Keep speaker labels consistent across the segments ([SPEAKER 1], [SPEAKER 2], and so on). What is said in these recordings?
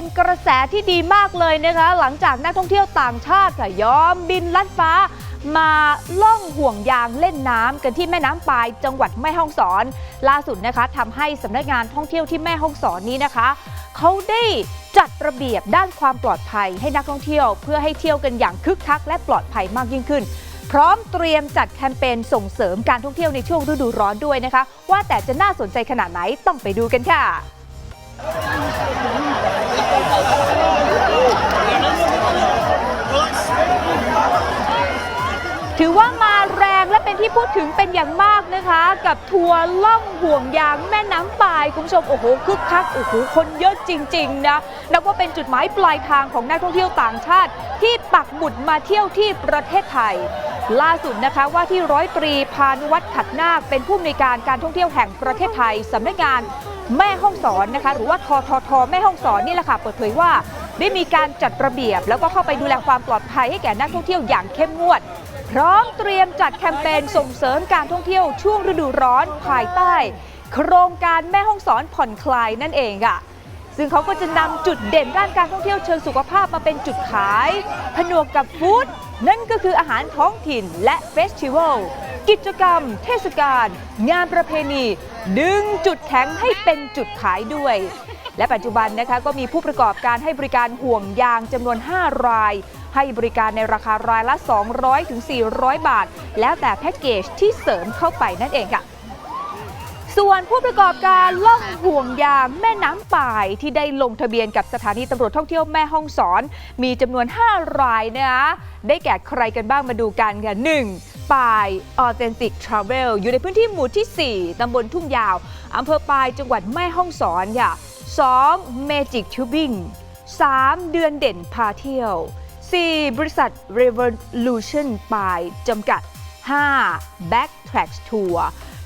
[SPEAKER 1] เป็นกระแสที่ดีมากเลยนะคะ หลังจากนักท่องเที่ยวต่างชาติค่ะยอมบินลัดฟ้า มาล่องห่วงยางเล่นน้ำกันที่แม่น้ำปายจังหวัดแม่ฮ่องสอน ล่าสุดนะคะทำให้สำนักงานท่องเที่ยวที่แม่ฮ่องสอนนี้นะคะเขาได้จัดระเบียบด้านความปลอดภัยให้นักท่องเที่ยว เพื่อให้เที่ยวกันอย่างคึกคักและปลอดภัยมากยิ่งขึ้น พร้อมเตรียมจัดแคมเปญส่งเสริมการท่องเที่ยวในช่วงฤดูร้อนด้วยนะคะ ว่าแต่จะน่าสนใจขนาดไหนต้องไปดูกันค่ะ ถือว่ามาแรงและเป็นที่พูดถึงเป็นอย่างมากนะคะ กับทัวร์ล่องห่วงยางแม่น้ำปายคุณผู้ชมโอ้โหคึกคักโอ้โหคนเยอะจริง ๆ นะนับว่าเป็นจุดหมายปลายทางของนักท่องเที่ยวต่างชาติ ที่ปักหมุดมาเที่ยวที่ประเทศไทย ล่าสุดนะคะว่าที่ร้อยตรีพานุวัฒน์ขัดนาคเป็นผู้อำนวยการการท่องเที่ยวแห่งประเทศไทยสำนักงานแม่ห้องสอนนะคะหรือว่าทททแม่ห้องสอนนี่แหละค่ะเปิดเผยว่า ได้มีการจัดระเบียบ แล้วก็เข้าไปดูแลความปลอดภัยให้แก่นักท่องเที่ยวอย่างเข้มงวด พร้อมเตรียมจัดแคมเปญส่งเสริมการท่องเที่ยวช่วงฤดูร้อนภายใต้ โครงการแม่ห้องสอนผ่อนคลายนั่นเองค่ะ ซึ่งเขาก็จะนำจุดเด่นด้านการท่องเที่ยวเชิงสุขภาพมาเป็นจุดขาย ผนวกกับฟู้ดนั่นก็คืออาหารท้องถิ่นและเฟสติวัลกิจกรรม เทศกาลงานประเพณี ดึงจุดแข็งให้เป็นจุดขายด้วยและปัจจุบันนะคะก็มีผู้ประกอบการให้บริการห่วงยางจำนวน 5 ราย ให้บริการในราคารายละ 200ถึง400 บาท แล้วแต่แพ็กเกจที่เสริมเข้าไปนั่นเองค่ะ ส่วนผู้ประกอบการล่องห่วงยางแม่น้ำป่ายที่ได้ลงทะเบียนกับสถานีตำรวจท่องเที่ยวแม่ฮ่องสอน มีจำนวน 5 รายนะคะได้แก่ใครกันบ้างมาดูกันค่ะ 1. ป่าย Authentic Travel อยู่ในพื้นที่หมู่ที่ 4 ตำบลทุ่งยาวอำเภอปายจังหวัดแม่ฮ่องสอนค่ะ 2. Magic Tubing 3. เดือนเด่นพาเที่ยว 4. บริษัท Revolution ป่ายจำกัด 5. Backtracks Tour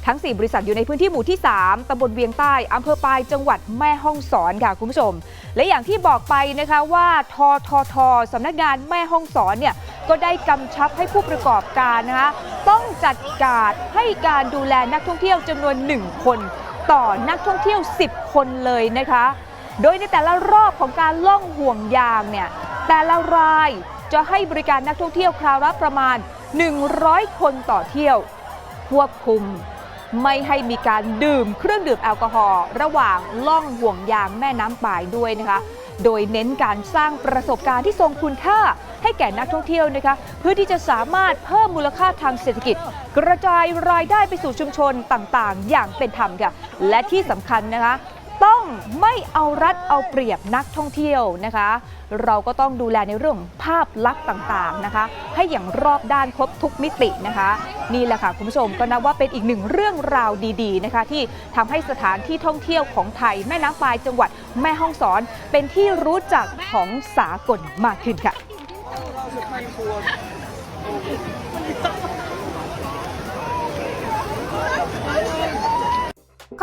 [SPEAKER 1] ทั้ง 4 บริษัทอยู่ในพื้นที่หมู่ที่ 3 ตำบลเวียงใต้ อำเภอปาย จังหวัดแม่ฮ่องสอนค่ะคุณผู้ชม และอย่างที่บอกไปนะคะว่าทททสำนักงานแม่ฮ่องสอนเนี่ยก็ได้กำชับให้ผู้ประกอบการนะคะต้องจัดการให้การดูแลนักท่องเที่ยวจำนวน 1 คน ต่อนักท่องเที่ยว 10 คนเลยนะคะ โดยในแต่ละรอบของการล่องห่วงยางเนี่ยแต่ละรายจะให้บริการนักท่องเที่ยวคราวละประมาณ 100 คนต่อเที่ยว ควบคุม ไม่ให้มีการดื่มเครื่องดื่มแอลกอฮอล์ระหว่างล่องห่วงยางแม่น้ำป่ายด้วยนะคะ โดยเน้นการสร้างประสบการณ์ที่ทรงคุณค่าให้แก่นักท่องเที่ยวนะคะเพื่อที่จะสามารถเพิ่มมูลค่าทางเศรษฐกิจ กระจายรายได้ไปสู่ชุมชนต่างๆ อย่างเป็นธรรมค่ะและที่สำคัญนะคะ ต้องไม่เอารัดเอาเปรียบนักท่องเที่ยวนะคะ เราก็ต้องดูแลในเรื่องภาพลักษณ์ต่างๆนะคะ ให้อย่างรอบด้านครบทุกมิตินะคะ นี่แหละค่ะคุณผู้ชมก็นับว่าเป็นอีกหนึ่งเรื่องราวดีๆนะคะ ที่ทำให้สถานที่ท่องเที่ยวของไทยแม่น้ำปลายจังหวัดแม่ฮ่องสอน เป็นที่รู้จักของสากลมากขึ้นค่ะ